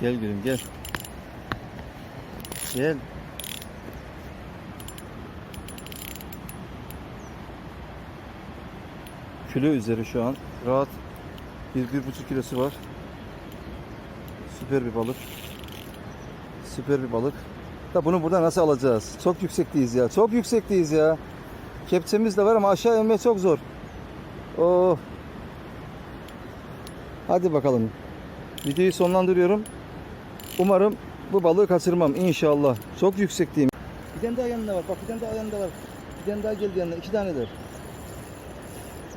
Gel gülüm gel. Gel. Kilo üzeri şu an. Rahat bir, bir buçuk kilosu var. Süper bir balık. Süper bir balık. Da bunu burada nasıl alacağız? Çok yüksekteyiz ya. Çok yüksekteyiz ya. Kepçemiz de var ama aşağı inmek çok zor. Oh. Hadi bakalım. Videoyu sonlandırıyorum. Umarım bu balığı kaçırmam inşallah. Çok yüksekteyim. Bir tane daha yanında var. Bak bir tane daha yanında var. Bir tane daha geldi yanına. İki tanedir.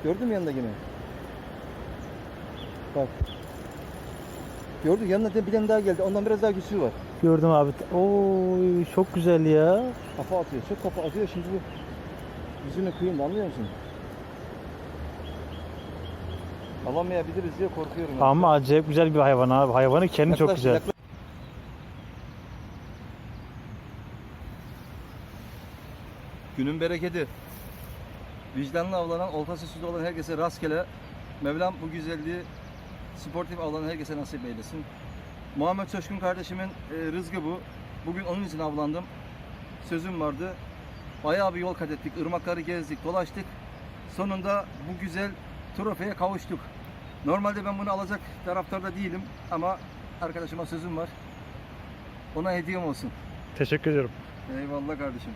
Gördün mü yanında yine? Bak. Gördün yanına bir tane daha geldi. Ondan biraz daha güçlü var. Gördüm abi. Oo çok güzel ya. Kafa atıyor. Çok kafa atıyor. Şimdi bu yüzünü kıyım anlıyor musun? Alamayabiliriz diye korkuyorum. Ama acayip güzel bir hayvan abi. Hayvanın kendi çok Yaklaş, güzel. yaklaş. Günün bereketi. Vicdanlı avlanan, oltası suda olan herkese rastgele. Mevlam bu güzelliği sportif avlanan herkese nasip eylesin. Muhammed Coşkun kardeşimin e, rızkı bu. Bugün onun için avlandım. Sözüm vardı. Bayağı bir yol kat ettik. ırmakları gezdik, dolaştık. Sonunda bu güzel trofeye kavuştuk. Normalde ben bunu alacak taraftarda değilim ama arkadaşıma sözüm var. Ona hediyem olsun. Teşekkür ediyorum. Eyvallah kardeşim.